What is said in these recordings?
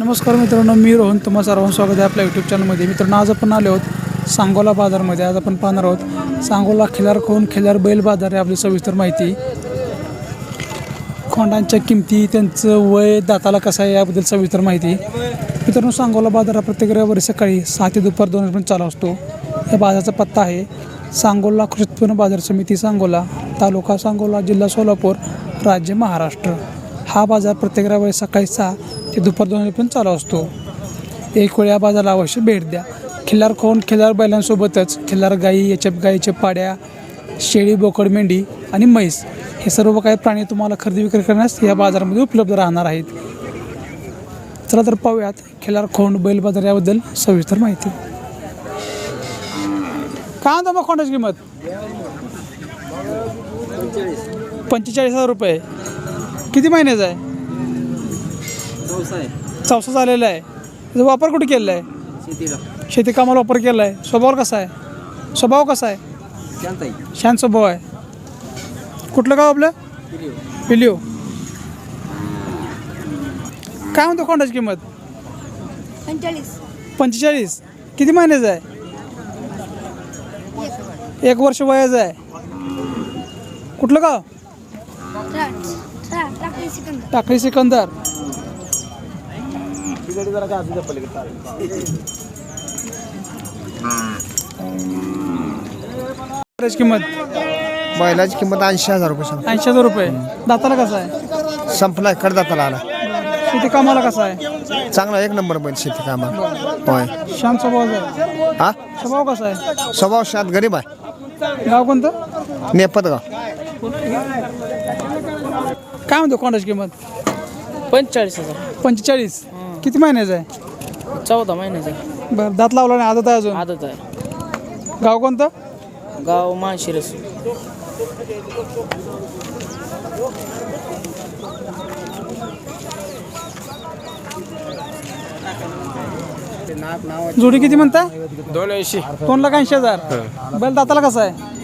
नमस्कार मित्रांनो मी रोहन. तुम्हा सर्वांचं स्वागत आहे आपल्या यूट्यूब चॅनलमध्ये मित्रांनो आज आपण आलो आहोत सांगोला बाजारमध्ये. आज आपण पाहणार आहोत सांगोला खिलार खोन खिलार बैल बाजार आहे आपली सविस्तर माहिती. खोंडांच्या किमती त्यांचं वय दाताला कसं आहे याबद्दल सविस्तर माहिती. मित्रांनो सांगोला बाजार हा प्रत्येक रविवारी सकाळी सहा ते दुपार दोन पण चालू असतो. या बाजाराचा पत्ता आहे सांगोला कृषी उत्पन्न बाजार समिती सांगोला तालुका सांगोला जिल्हा सोलापूर राज्य महाराष्ट्र. हा बाजार प्रत्येक रविवारी सकाळी सहा ते दुपार दोन पण चालू असतो. एक वेळ या बाजाराला अवश्य भेट द्या. खिल्लार खोंड खिल्लार बैलांसोबतच. खिल्लार गाई याच्या गाईच्या पाड्या शेळी बोकड मेंढी आणि म्हैस हे सर्व काही प्राणी तुम्हाला खरेदी विक्री करण्यास या बाजारामध्ये उपलब्ध राहणार आहेत. चला तर पाहूयात खिल्लार खोंड बैल बाजार याबद्दल सविस्तर माहिती. काय म्हणता मग खोंडाची किंमत? पंचेचाळीस हजार रुपये. किती महिन्याचा आहे? चौसा झालेला आहे. त्याचा वापर कुठे केलेला आहे शेतीला. शेती कामाला वापर केला आहे स्वभाव कसा आहे? स्वभाव कसा आहे? शांत आहे. शांत स्वभाव आहे. कुठलं गाव आपलं? पिलिओ. काय म्हणतो कोंडाची किंमत? पंचेचाळीस. पंचेचाळीस. किती महिन्याचं आहे? एक वर्ष वयाचं आहे. कुठलं गाव? टाकळी सिकंदर. किंमत. बैलाची किंमत ऐंशी हजार रुपये सांग ऐंशी हजार रुपये. दाताला कसा आहे? संपलाय कडदाताला आला. शेती कामाला कसा आहे? चांगला एक नंबर बैल शेती कामाला होय. शांत स्वभावाचा आहे. हा? स्वभाव कसा आहे? स्वभाव शात गरीब आहे. गाव कोणतं? नेपतगाव काय म्हणतो कोंडाची किंमत? पंचेचाळीस हजार. पंचेचाळीस. किती महिन्याचं आहे? चौदा महिन्याचा बरं दात लावला नाही आदत आहे अजून? आदत आहे. गाव कोणतं? गाव माळशिरस. जोडी किती म्हणता दोन ऐंशी. दोन लाख ऐंशी हजार? बैल दाताला कसा आहे?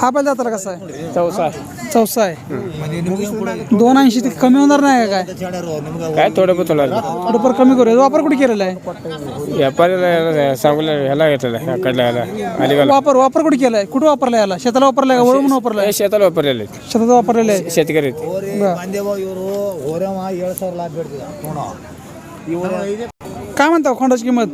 हा बैल दाताला कसा आहे? चौसा चौसा आहे. दोन ऐंशी ते कमी होणार नाही का काय? काय थोडं बहुत होणार थोडंफार कमी करूया. वापर कुठे केलेला आहे? व्यापाऱ्याला सांगूला ह्याला घेतलेला ह्याला अलिगाला वापर वापर कुठे केलाय? कुठे वापरला याला? शेताला वापरलाय का? वळून वापरलाय हे शेताला वापरलेले आहेत. शेतात वापरलेलं आहे. शेतकरी आहेत. काय म्हणता खोंडाची किंमत?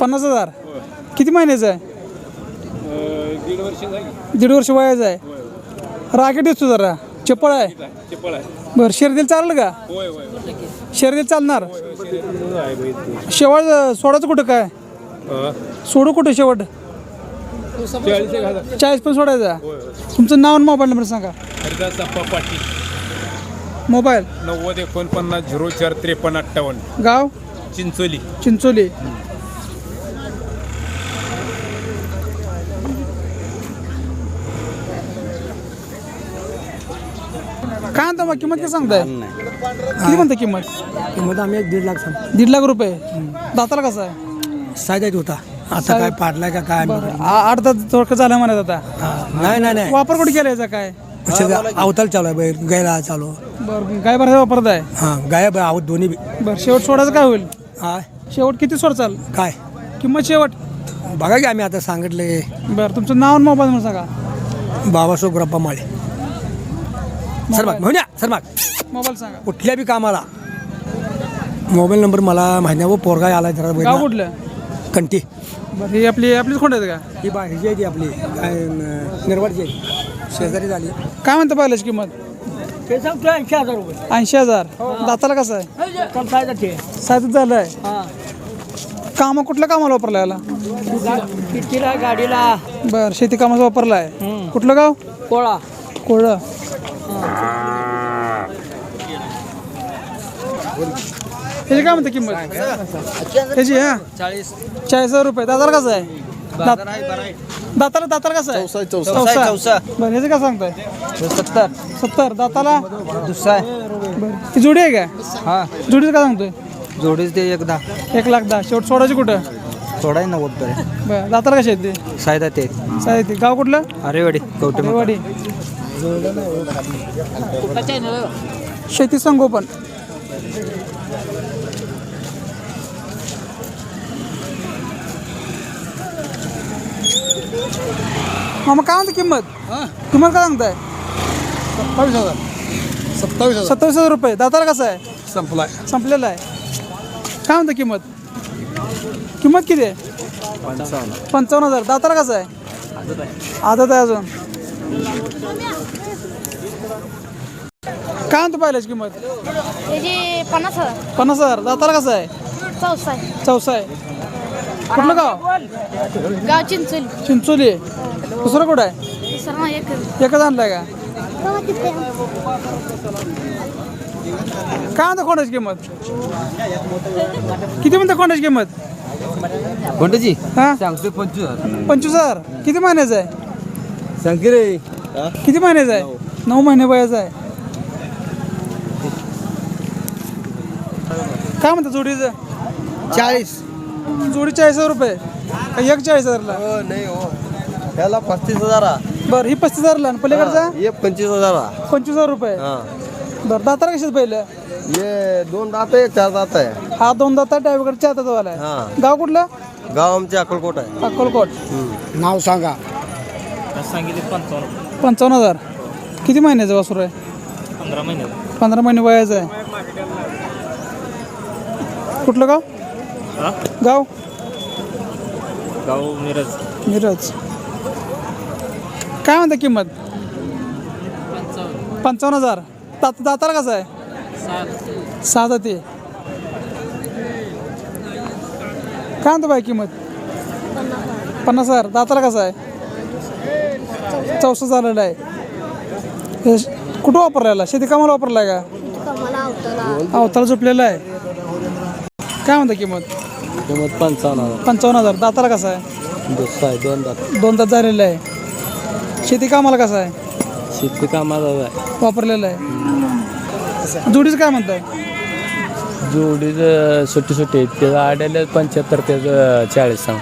पन्नास हजार. किती महिन्याचं आहे? दीड वर्ष वयाचं आहे. राकेट दिसतो जरा. चप्पळ आहे. बरं शर्दीला चालेल का? शर्दीला चालणार? शेवट सोडायचं कुठं काय? सोडू कुठं शेवट? चाळीस पण सोडायचा? तुमचं नाव आणि मोबाईल नंबर सांगा. हरिदास अप्पा पाटील. मोबाईल. नव्वद एकोणपन्नास झिरो चार त्रेपन्न अठ्ठावन्न. गाव? चिंचोली. चिंचोली. काय म्हणता मग किंमत काय सांगताय? किती म्हणता किंमत? किंमत आम्ही एक दीड लाख सांग दीड लाख रुपये. दाताला कसं आहे? सायदाच होता. आता काय पाडलाय का काय बरं. आ- आठ दात थोडकं झालं म्हणत आता? नाही नाही नाही. वापर कुठे केला याचा काय? अवताल चालू आहे बैल गायला चालू. बरं गाय भरायला वापरत आहे हा गाय आवत दोन्ही बी. बरं शेवट सोडायचं काय होईल? हा. शेवट किती सोड चाल? काय? किंमत शेवट? बघा की आम्ही आता सांगितले बरं तुमचं नाव आणि मोबाईल म्हणून सांगा. बाबासो गुरप्पा माळे. सरबाग म्हणूया सरबाग. मोबाईल सांगा. कुठल्या बी कामाला. मोबाईल नंबर मला माहिती नाही वो पोरगा आला जरा गाव बैल कुठलं? कंटी. बरं ही आपली आपलीच खोंड आहेत का? ही बा ह्याची आहे ती आपली. काय न- निर्वाडची आहे. शेजारी झाली. काय म्हणता पहिल्याची किंमत? ते सांगतो ऐंशी हजार रुपये. ऐंशी हजार. दाताला कसं आहे? सातच झालं आहे कामं कुठल्या कामाला वापरला याला? कितीला गाडीला. बरं शेती कामाचा वापरला आहे कुठलं गाव? कोळा. कोळ. त्याची काय म्हणते किंमत? त्याची हा? चाळीस. चाळीस हजार रुपये. दाताला कसं आहे? दात- दाताला दाताला कसं आहे? चौसा बरं ह्याचं काय सांगताय? सत्तर. सत्तर. दाताला? दुसरा बरं. ती जोडी आहे का? हा. जोडीचं काय सांगतोय? जोडीच ते एकदा. एक लाख दहा. शेवट सोडायची कुठं? आहे नव्वद पर्यंत. बरं दाताला कसे आहेत ते? सायदा ते. साहेब ते. गाव कुठलं? अरेवाडी कवटे रेवाडी शेती संगोपन. मामा काय म्हणते किंमत? किंमत काय सांगताय? सत्तावीस हजार. सत्तावीस हजार. सत्तावीस हजार रुपये. दाताला कसं आहे? संपलाय. संपलेला आहे. काय म्हणतं किंमत? किंमत किती आहे? पंचावन्न. हजार. दाताला कसं आहे. आदत आहे अजून. काय म्हणतो पाहिल्याची किंमत? त्याची पन्नास हजार. पन्नास हजार. दाताला कसं आहे? चौसा आहे. चौसा आहे. कुठलं गाव? गाव चिंचोली. चिंचोली. आहे दुसरं कुठं आहे? सर ना एक एकच आणलाय का? काय म्हणतं कोणाची किंमत? किती म्हणतं कोणाची किंमत? कोणत्याची हा? सांगतो पंचवीस पंचवीस हजार. किती महिन्याचं आहे? सांग की रे? किती महिन्याचं आहे? नऊ. महिने वयाचं आहे. काय म्हणतं जोडीचं? चाळीस. जोडी चाळीस हजार रुपये. का एक चाळीस हजारला नाही हो. त्याला पस्तीस हजार. बरं ही पस्तीस हजारला आणि पलीकडचा? ये पंचवीस हजार. पंचवीस हजार रुपये. हा. बरं दातारा कशात पहिलं? ये दोन दात आहे चार दात आहे. हा दोन दाता डावीकडे चार दातावाला आहे. हा. गाव कुठलं? गाव आमचे अक्कलकोट आहे. अक्कलकोट. नाव सांगा. पंचावन्न हजार. किती महिन्याचं वासरू आहे? पंधरा महिने पंधरा महिने वयाचं आहे. कुठलं गाव? गाव? गाव मिरज. मिरज. काय म्हणता किंमत? पंचावन्न. हजार. दात दाताला कसं आहे? सहा दाती काय म्हणतो बाई किंमत? पन्नास हजार. दाताला कसं आहे? चौसा झालेला आहे. हे कुठं वापरलेला? शेती कामाला वापरला आहे का? अवताला झोपलेला आहे. काय म्हणता किंमत? किंमत पंचावन्न हजार. पंचावन्न हजार. दाताला कसं आहे? दुसरा आहे दोन दात. दोन तास झालेलं आहे. शेती कामाला कसं आहे? शेती कामाचा आहे. वापरलेलं आहे. जोडीचं काय म्हणताय? जोडीचं सुट्टी सुट्टी आहेत त्याचं आड्याला पंच्याहत्तर त्याचं चाळीस सांग.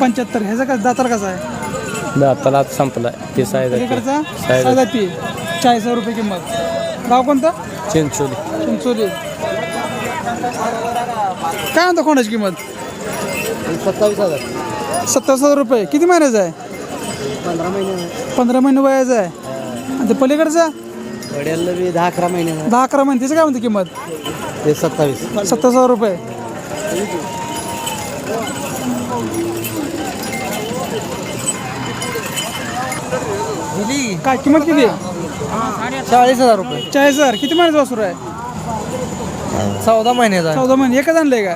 पंच्याहत्तर. ह्याचा काय दाताला कसा आहे? दाताला आता संपला ते सायदाती चाळीस हजार रुपये किंमत. गाव कोणतं? चिंचोली. चिंचोली. काय म्हणता कोणाची किंमत? सत्तावीस हजार. सत्तावीस हजार रुपये. किती महिन्याचं आहे? पंधरा महिने पंधरा महिने वयाचं आहे. आणि ते पलीकडचा? वड्याला बी दहा अकरा महिने दहा अकरा महिने. त्याचं काय म्हणते किंमत? ते सत्तावीस. सत्तावीस हजार रुपये. काय किंमत किती? आहे चाळीस हजार रुपये. चाळीस हजार. किती महिन्याचं वासरू आहे? चौदा महिन्याचा चौदा महिने. एकच आणलंय का?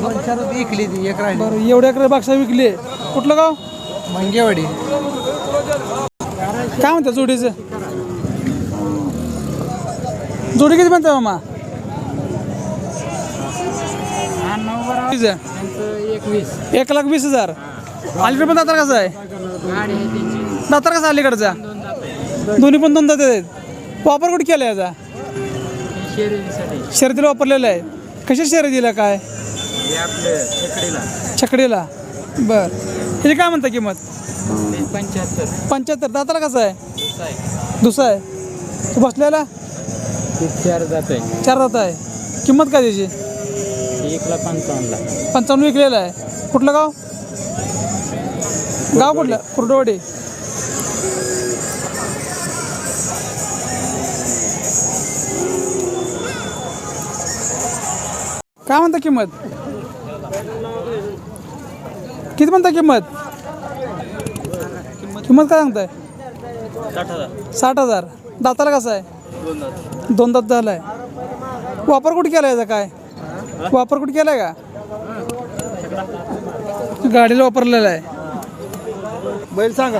दोन चार ती एक राहिली. बरं एवढ्या अकरा बाक्षा विकली. कुठलं गाव? मंगेवाडी. काय म्हणतात जोडीचं? जोडी किती म्हणते मामा? जोडीचं? एक लाख वीस हजार. अलीकडे पण दातार कसा आहे? दातार कसा अलीकडचा दोन्ही पण दोन दात आहेत. वापर कुठे केला याचा? शर्यतीला वापरलेला आहे. कशा शर्यतीला काय? छकडीला. बर. हे काय म्हणता किंमत? पंच्याहत्तर. पंच्याहत्तर दाताला कसा आहे? दुसरा आहे. तू बसलेला? चार जात आहे चार दात आहे. किंमत काय त्याची? एकला पंचावन्नला पंचावन्न विकलेला आहे. कुठलं गाव? गाव कुठलं? कुर्डवाडी. काय म्हणता किंमत? किती म्हणता किंमत? किंमत काय सांगताय? साठ हजार. दाताला कसं आहे? दोन दात झाला आहे वापर कुठे केला याचा काय? वापर कुठे केलाय का? गाडीला वापरलेला आहे. बैल सांगा.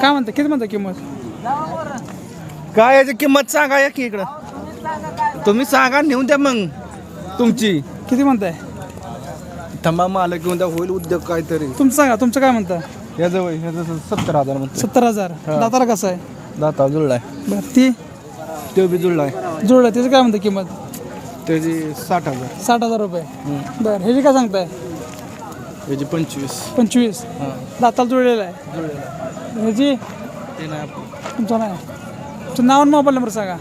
काय म्हणता? किती म्हणता किंमत? काय याची किंमत सांगा या की इकडं. तुम्ही सांगा नेऊन द्या मग तुमची. किती म्हणताय? थांबा मालक घेऊन द्या होईल उद्योग काहीतरी. तुमचं सांगा तुमचं काय म्हणता वय ह्याचं सत्तर हजार म्हणतो सत्तर हजार. दाताला कसं आहे? दाता जुळलाय. बरं ती? तो बी जुळलाय. जुळलं त्याचं काय म्हणतं किंमत? त्याची साठ हजार. साठ हजार रुपये. बरं ह्याची काय सांगताय? याची पंचवीस. पंचवीस. हां. दाताला जुळलेला आहे. ह्याची ते नाही आपलं. तुमचं नाही. तुमचं नाव आणि मोबाईल नंबर सांगा.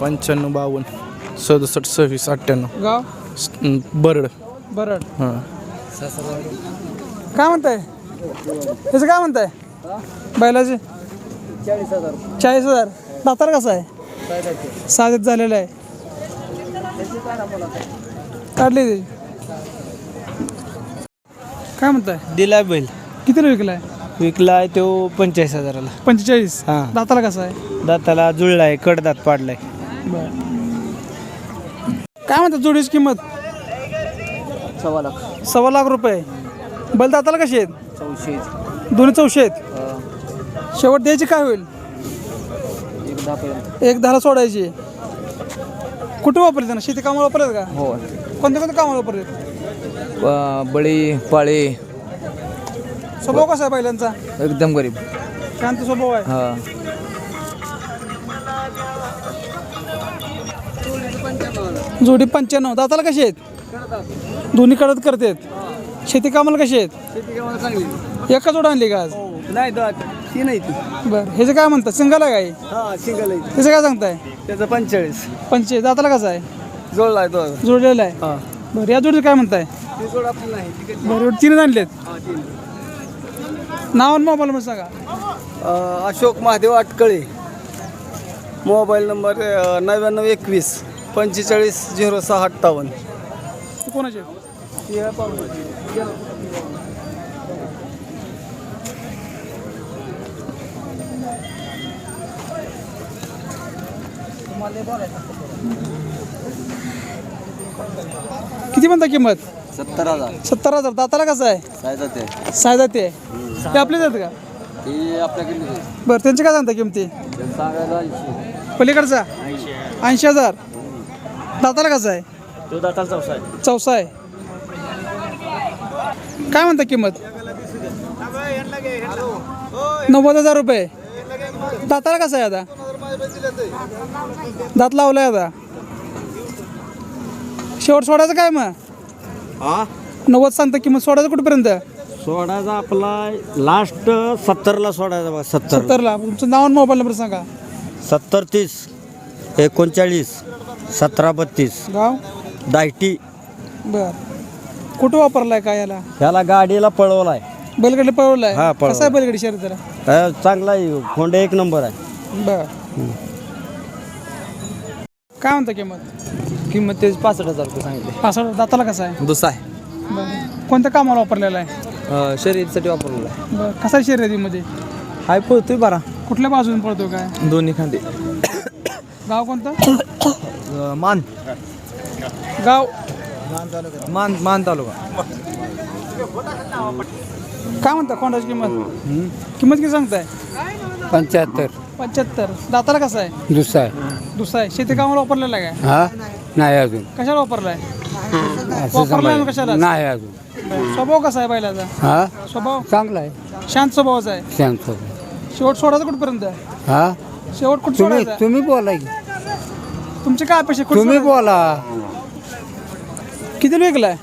पंच्याण्णव बावन्न सदुसष्ट सव्वीस अठ्ठ्याण्णव. गाव? बरड. बरड. हां. काय म्हणताय? त्याचं काय म्हणताय? बैलाचे? चाळीस हजार. दातार कसं आहे? साधेत झालेलं आहे. काढली ती. काय म्हणताय? दिलाय बैल. कितीला विकलाय? विकलाय तो पंचेचाळीस हजाराला. पंचेचाळीस? हां. दाताला कसं आहे? दाताला जुळलाय कडदात पाडलाय. बर. काय म्हणतात जोडीची किंमत? सव्वा लाख. सव्वा लाख रुपये. बैल दाताला कशी आहेत? चौशे. दोन्ही चौशे आहेत. शेवट द्यायची काय होईल? एक दहापर्यंत एक दहाला सोडायची. कुठे वापरले त्यांना? शेती कामाला वापरतात का? हो. कोणत्या कोणत्या कामाला वापरतात बळी पाळी. स्वभाव कसा आहे बैलांचा एकदम गरीब. शांत स्वभाव आहे. हा. जोडी पंच्याण्णव. दाताला कशी आहेत? दोन्ही कडत करतात. शेती कामाला कशी आहेत? एका जोड आणली का आज? नाही ती नाही ती बरं. ह्याचं काय म्हणतात? सिंगल आहे काय? हा सिंगल आहे. त्याचं काय सांगताय? त्याचं पंचेचाळीस. पंचे दाताला कसं आहे? जोडलाय तो जोडलेलं आहे. हा. बरं या जोडीचं काय म्हणताय? बरं तीनच आणलेत. नाव आणि मोबाईल नंबर सांगा. अशोक महादेव आटकळे. मोबाईल नंबर नव्याण्णव एकवीस. पंचेचाळीस झिरो सहा अठ्ठावन्न. ते कोणाचे किती म्हणता किंमत? सत्तर हजार. सत्तर हजार. दाताला कसं आहे? सायदा ते सायदा ते ते आपलेच आहेत का? ती आपल्याकडे बरं त्यांचे काय सांगता किमती? सांगायला पलीकडचा? ऐंशी हजार. दाताला कसं आहे? तो दाताला चौसा आहे. चौसा आहे. काय म्हणता किंमत? नव्वद हजार रुपये. दाताला कसं आहे आता? दात लावलाय आता. शेवट सोडायचं काय मग? हा नव्वद सांगता किंमत सोडायचं कुठपर्यंत? सोडायचा आपला लास्ट सत्तरला सोडायचा बघा सत्तर. सत्तरला. तुमचं नाव आणि मोबाईल नंबर सांगा. सत्तर तीस एकोणचाळीस. सतरा बत्तीस. गाव? दायटी. बर. कुठं वापरलाय काय याला? ह्याला गाडीला पळवलाय. बैलगडी पळवलाय? हा, पळवलाय. कसा आहे बैलगडी शर्यतीला अ, चांगला आहे. खोंडे एक नंबर आहे. बर. काय म्हणता किंमत? किंमत त्याची पासष्ट हजार रुपये सांगितले. पासष्ट दाताला कसा आहे? दुसरा आहे. बरं. कोणत्या कामाला वापरलेला आहे? शर्यतीसाठी वापरलेला आहे. बरं. कसा आहे शर्यतीमध्ये? हाय पळतोय बरा. कुठल्या बाजूने पळतो काय? दोन्ही खांदे. गाव कोणतं? मान. गाव. मान मान तालुका. काय म्हणता कोंडाची किंमत? किंमत किती सांगताय? पंच्याहत्तर. पंच्याहत्तर. दाताला कसा आहे? दुसरा. आहे दुसरा आहे. शेती कामाला वापरलेला आहे काय? हा? नाही अजून. कशाला वापरलाय? असं वापरलाय समज- कशाला? नाही अजून. स्वभाव कसा आहे बैलाचा? हा? स्वभाव? चांगला आहे. शांत स्वभावाचा आहे. शांत शेवट सोडायचं कुठपर्यंत? हा? शेवट कुठं तुम्ही सोडायचा? तुम्ही बोला की. तुमची काय अपेक्षा? कुठं तुम्ही सोडायचं? बोला. किती विकलाय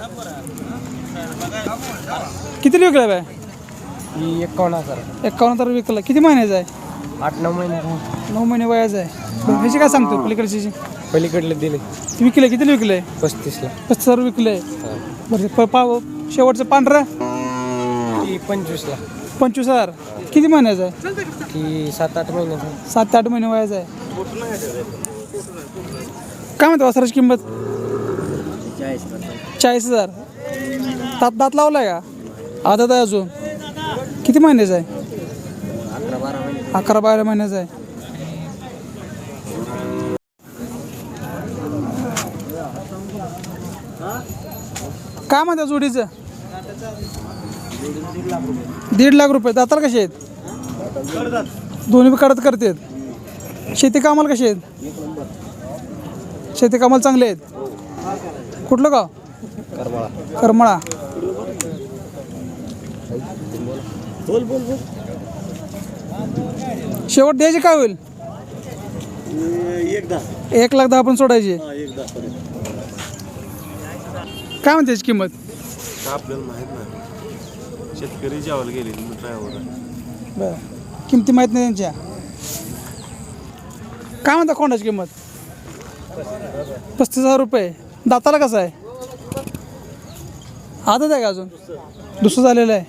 किती विकलाय बाय? एकावन्न हजार. एकावन्न तर विकला किती महिन्याचा आहे? आठ नऊ महिने नऊ महिने वयाचा आहे. ह्याची काय सांगतो पलीकडची पलीकडले दिले. विकले किती विकले पस्तीसला. पस्तीस हजार विकले बरं प- शेवटचं पांढरं? ती पंचवीसला. पंचवीस हजार. किती महिन्याचा आहे? ती सात आठ महिन्याचा सात ते आठ महिने वयाचा आहे. काय म्हणतो वासराची किंमत? चाळीस हजार. दात दात लावलाय का? आदत आहे अजून. किती महिन्याचा आहे? अकरा बारा महिन्याचा आहे. काय म्हणता जोडीचं? दीड लाख रुपये. दाताला कसे आहेत? दोन्ही कडत करतात. शेती कामाला कशी आहेत? शेती कामाला चांगले आहेत. कुठलं गाव? करमळा. शेवट द्यायची काय होईल? एक लाख दहा पण सोडायची. काय म्हणते याची किंमत? शेतकरी जेवायला गेले ड्रायव्हर बरं. किमती माहीत नाही त्यांच्या. काय म्हणता कोंडाची किंमत? पस्तीस हजार रुपये. दाताला कसं आहे? आताच आहे का अजून? दुसरं झालेलं आहे.